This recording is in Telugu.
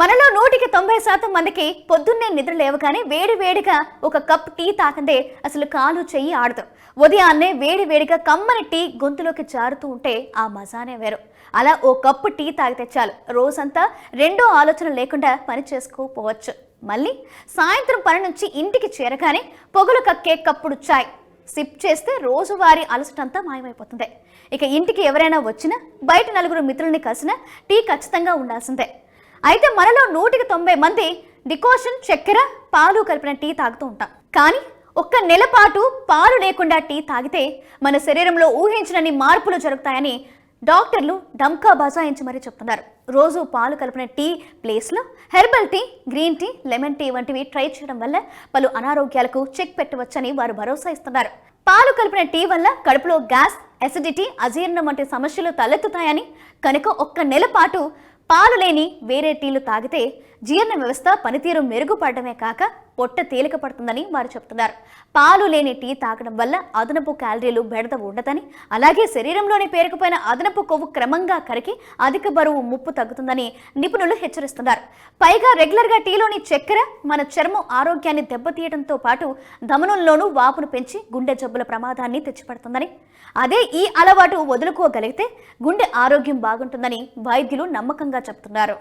మనలో నూటికి తొంభై శాతం మందికి పొద్దున్నే నిద్ర లేవగానే వేడి వేడిగా ఒక కప్ టీ తాకందే అసలు కాలు చెయ్యి ఆడదు. ఉదయాన్నే వేడి వేడిగా కమ్మని టీ గొంతులోకి జారుతూ ఉంటే ఆ మజానే వేరు. అలా ఓ కప్పు టీ తాగితే చాలు. రోజంతా రెండో ఆలోచన లేకుండా పని చేసుకోపోవచ్చు. మళ్ళీ సాయంత్రం పని నుంచి ఇంటికి చేరగానే పొగలు కక్కే కప్పుడు చాయ్. సిప్ చేస్తే రోజువారీ అలసటంతా మాయమైపోతుంది. ఇక ఇంటికి ఎవరైనా వచ్చినా బయట నలుగురు మిత్రుల్ని కలిసినా టీ ఖచ్చితంగా ఉండాల్సిందే. అయితే మనలో నూటికి తొంభై మంది డికోషన్ చక్కెర పాలు కలిపిన టీ తాగుతూ ఉంటాం. కానీ ఒక్క నెల పాటు పాలు లేకుండా టీ తాగితే మన శరీరంలో ఊహించినన్ని మార్పులు జరుగుతాయని డాక్టర్లు డంకా బజాయించి మరీ చెప్తున్నారు. రోజు పాలు కలిపిన టీ ప్లేస్లో herbal tea green tea lemon tea వంటివి ట్రై చేయడం వల్ల పలు అనారోగ్యాలకు చెక్ పెట్టవచ్చని వారు భరోసా ఇస్తున్నారు. పాలు కలిపిన టీ వల్ల కడుపులో గ్యాస్ అసిడిటీ అజీర్ణం వంటి సమస్యలు తలెత్తుతాయని కనుక ఒక్క నెల పాటు పాలు లేని వేరే టీలు తాగితే జీర్ణ వ్యవస్థ పనితీరు మెరుగుపడమే కాక పొట్ట తేలిక పడుతుందని వారు చెప్తున్నారు. పాలు లేని టీ తాగడం వల్ల అదనపు క్యాలరీలు బెడద ఉండదని అలాగే శరీరంలోని పేరుకుపోయిన అదనపు కొవ్వు క్రమంగా కరిగి అధిక బరువు ముప్పు తగ్గుతుందని నిపుణులు హెచ్చరిస్తున్నారు. పైగా రెగ్యులర్గా టీలోని చక్కెర మన చర్మం ఆరోగ్యాన్ని దెబ్బతీయడంతో పాటు దమనంలోనూ వాపును పెంచి గుండె జబ్బుల ప్రమాదాన్ని తెచ్చిపెడుతుందని అదే ఈ అలవాటు వదులుకోగలిగితే గుండె ఆరోగ్యం బాగుంటుందని వైద్యులు నమ్మకంగా చెప్తున్నారు.